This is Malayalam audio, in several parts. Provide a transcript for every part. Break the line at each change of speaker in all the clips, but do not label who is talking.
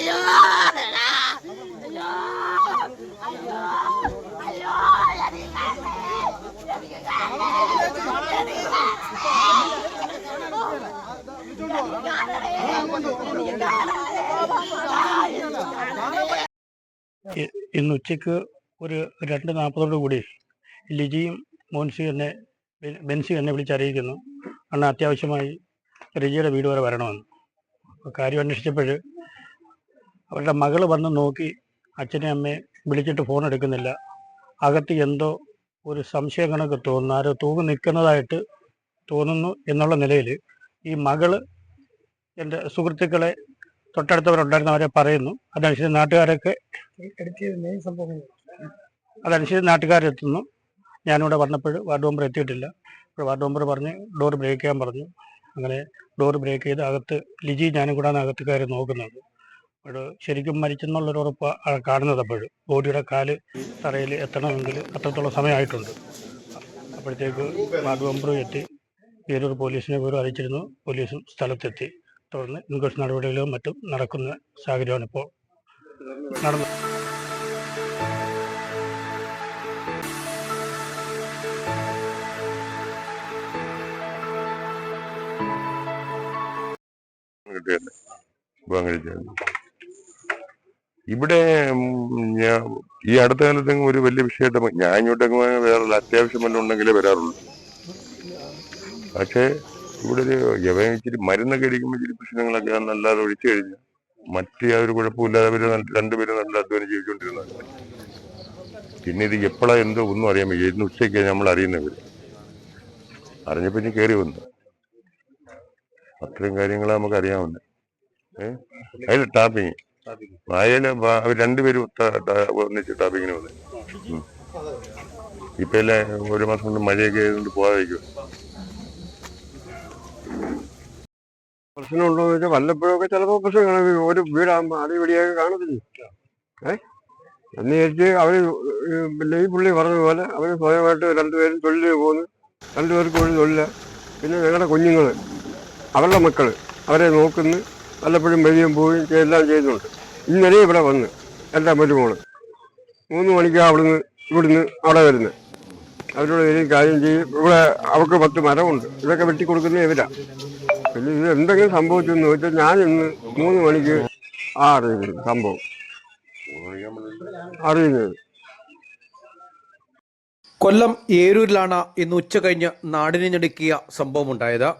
അയ്യോ ഇന്ന് ഉച്ചയ്ക്ക് ഒരു രണ്ട് നാൽപ്പതോടു കൂടി ലിജിയും മോൻസി എന്നെ ബെൻസി എന്നെ വിളിച്ചറിയിക്കുന്നു. അണ്ണ അത്യാവശ്യമായി റിജിയുടെ വീട് വരെ വരണമെന്ന്. കാര്യം അന്വേഷിച്ചപ്പോൾ അവരുടെ മകൾ വന്ന് നോക്കി അച്ഛനെ അമ്മയെ വിളിച്ചിട്ട് ഫോൺ എടുക്കുന്നില്ല. അകത്ത് എന്തോ ഒരു സംശയം കണക്ക് തോന്നുന്നു. ആരോ തൂങ്ങി നിൽക്കുന്നതായിട്ട് തോന്നുന്നു എന്നുള്ള നിലയിൽ ഈ മകൾ എന്റെ സുഹൃത്തുക്കളെ തൊട്ടടുത്തവരുണ്ടായിരുന്നവരെ പറയുന്നു. അതനുസരിച്ച് നാട്ടുകാരൊക്കെ അതനുസരിച്ച് നാട്ടുകാരെത്തുന്നു. ഞാനിവിടെ വന്നപ്പോൾ വാർഡ് മെമ്പർ എത്തിയിട്ടില്ല. അപ്പോൾ വാർഡ് മെമ്പർ പറഞ്ഞ് ഡോർ ബ്രേക്ക് ചെയ്യാൻ പറഞ്ഞു. അങ്ങനെ ഡോർ ബ്രേക്ക് ചെയ്ത് അകത്ത് ലിജി ഞാനും കൂടാണ് അകത്ത് കയറി നോക്കുന്നത്. അപ്പോൾ ശരിക്കും മരിച്ചെന്നുള്ളൊരു ഉറപ്പ് കാണുന്നത് അപ്പോഴും. ബോഡിയുടെ കാൽ തറയിൽ എത്തണമെങ്കിൽ അത്രത്തോളം സമയമായിട്ടുണ്ട്. അപ്പോഴത്തേക്ക് വാർഡ് മെമ്പറും എത്തി. പേരൂർ പോലീസിനെ വിവരം അറിയിച്ചിരുന്നു. പോലീസും സ്ഥലത്തെത്തി. തുടർന്ന് ഇൻക്വസ്റ്റ് നടപടികളും മറ്റും നടക്കുന്ന സാഹചര്യമാണ് ഇപ്പോൾ നടന്നത്.
കിട്ടിയല്ലേ ഇവിടെ ഈ അടുത്ത കാലത്ത് ഒരു വലിയ വിഷയമായിട്ട് ഞാൻ ഇങ്ങോട്ടേക്ക് വേറെ അത്യാവശ്യം വല്ലതും ഉണ്ടെങ്കിലേ വരാറുള്ളൂ. പക്ഷേ ഇവിടെ ഒരു ഇവൻ ഇച്ചിരി മരുന്നൊക്കെ അടിക്കുമ്പോൾ ഇച്ചിരി പ്രശ്നങ്ങളൊക്കെ നല്ലാതെ ഒഴിച്ചു കഴിഞ്ഞാൽ മറ്റ് യാതൊരു കുഴപ്പമില്ലാതെ അവർ രണ്ടുപേരും നല്ല അധ്വാനം ജീവിച്ചുകൊണ്ടിരുന്നത് പിന്നെ ഇത് എപ്പോഴാ എന്തോ ഒന്നും അറിയാൻ വയ്യ. ഇന്ന് ഉച്ചയ്ക്ക് നമ്മൾ അറിയുന്നവർ അറിഞ്ഞപ്പോൾ ഇനി കയറി വന്നു. അത്രയും കാര്യങ്ങളാ നമുക്ക് അറിയാവുന്നത് ഏഹ് അതിൽ ടാപ്പിങ്. വായയിൽ അവർ രണ്ടുപേരും ഒന്നിച്ച് ടാപ്പിങ്ങിന് വന്നു. ഇപ്പൊ ഒരു മാസം കൊണ്ട് മഴയൊക്കെ ആയതുകൊണ്ട് പോകാതിരിക്കും
പ്രശ്നമുണ്ടോ വെച്ചാൽ വല്ലപ്പോഴൊക്കെ ചിലപ്പോൾ പ്രശ്നം കാണും ഒരു വീടാകുമ്പോൾ അടിപൊളിയൊക്കെ കാണത്തില്ല? ഏ? എന്ന് അവർ പിന്നെ ഈ പുള്ളി പറഞ്ഞതുപോലെ പോലെ അവർ സ്വയമായിട്ട് രണ്ടുപേരും തൊഴിലിന് പോകുന്നു. രണ്ടുപേർക്കും ഒരു തൊഴില. പിന്നെ ഞങ്ങളുടെ കുഞ്ഞുങ്ങൾ അവരുടെ മക്കൾ അവരെ നോക്കുന്നു. വല്ലപ്പോഴും വെളിയും പോവുകയും എല്ലാം ചെയ്യുന്നുണ്ട് ഇന്നലെ ഇവിടെ വന്ന് എല്ലാം മരുമോൾ മൂന്ന് മണിക്ക് അവിടുന്ന് ഇവിടുന്ന് അവിടെ വരുന്നത് അവരോട് വരികയും കാര്യം ചെയ്യും. ഇവിടെ അവർക്ക് പത്ത് മരമുണ്ട്. ഇതൊക്കെ വെട്ടി വെട്ടിക്കൊടുക്കുന്ന ഇവരാ. പിന്നെ ഇത് എന്തെങ്കിലും സംഭവിച്ചു എന്ന് വെച്ചാൽ ഞാൻ ഇന്ന് മൂന്ന് മണിക്ക് ആ അറിയുന്നത് സംഭവം. അറിയുന്നത്.
കൊല്ലം ഏരൂരിലാണ് ഇന്ന് ഉച്ച കഴിഞ്ഞ് നാടിനെ ഞെടുക്കിയ സംഭവമുണ്ടായത്.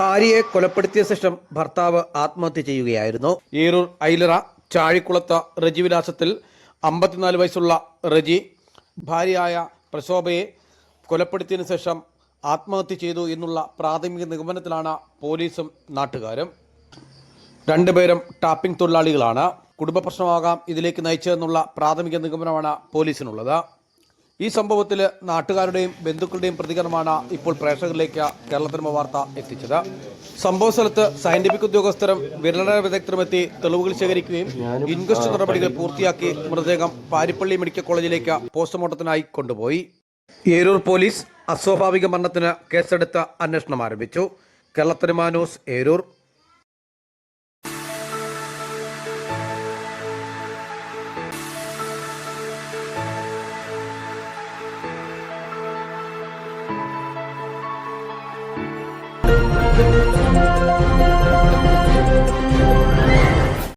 ഭാര്യയെ കൊലപ്പെടുത്തിയ ശേഷം ഭർത്താവ് ആത്മഹത്യ ചെയ്യുകയായിരുന്നു. ഈറൂർ ഐലറ ചാഴിക്കുളത്ത് റജി വിലാസത്തിൽ അമ്പത്തിനാല് വയസ്സുള്ള റജി ഭാര്യയായ പ്രശോഭയെ കൊലപ്പെടുത്തിയതിനു ശേഷം ആത്മഹത്യ ചെയ്തു എന്നുള്ള പ്രാഥമിക നിഗമനത്തിലാണ് പോലീസും നാട്ടുകാരും. രണ്ടുപേരും ടാപ്പിംഗ് തൊഴിലാളികളാണ്. കുടുംബ പ്രശ്നമാകാം ഇതിലേക്ക് നയിച്ചതെന്നുള്ള പ്രാഥമിക നിഗമനമാണ് പോലീസിനുള്ളത്. ഈ സംഭവത്തിൽ നാട്ടുകാരുടെയും ബന്ധുക്കളുടെയും പ്രതികരണമാണ് ഇപ്പോൾ പ്രേക്ഷകരിലേക്ക് കേരളത്തിനുമ വാർത്ത എത്തിച്ചത്. സംഭവ സ്ഥലത്ത് സയന്റിഫിക് ഉദ്യോഗസ്ഥരും വിരലന വിദഗ്ധരും എത്തി തെളിവുകൾ ശേഖരിക്കുകയും ഇൻക്വസ്റ്റ് നടപടികൾ പൂർത്തിയാക്കി മൃതദേഹം പാരിപ്പള്ളി മെഡിക്കൽ കോളേജിലേക്ക് പോസ്റ്റ്മോർട്ടത്തിനായി കൊണ്ടുപോയി. ഏരൂർ പോലീസ് അസ്വാഭാവിക മരണത്തിന് കേസെടുത്ത് അന്വേഷണം ആരംഭിച്ചു. കേരളത്തിനുമ ന്യൂസ് ഏരൂർ.
thank you.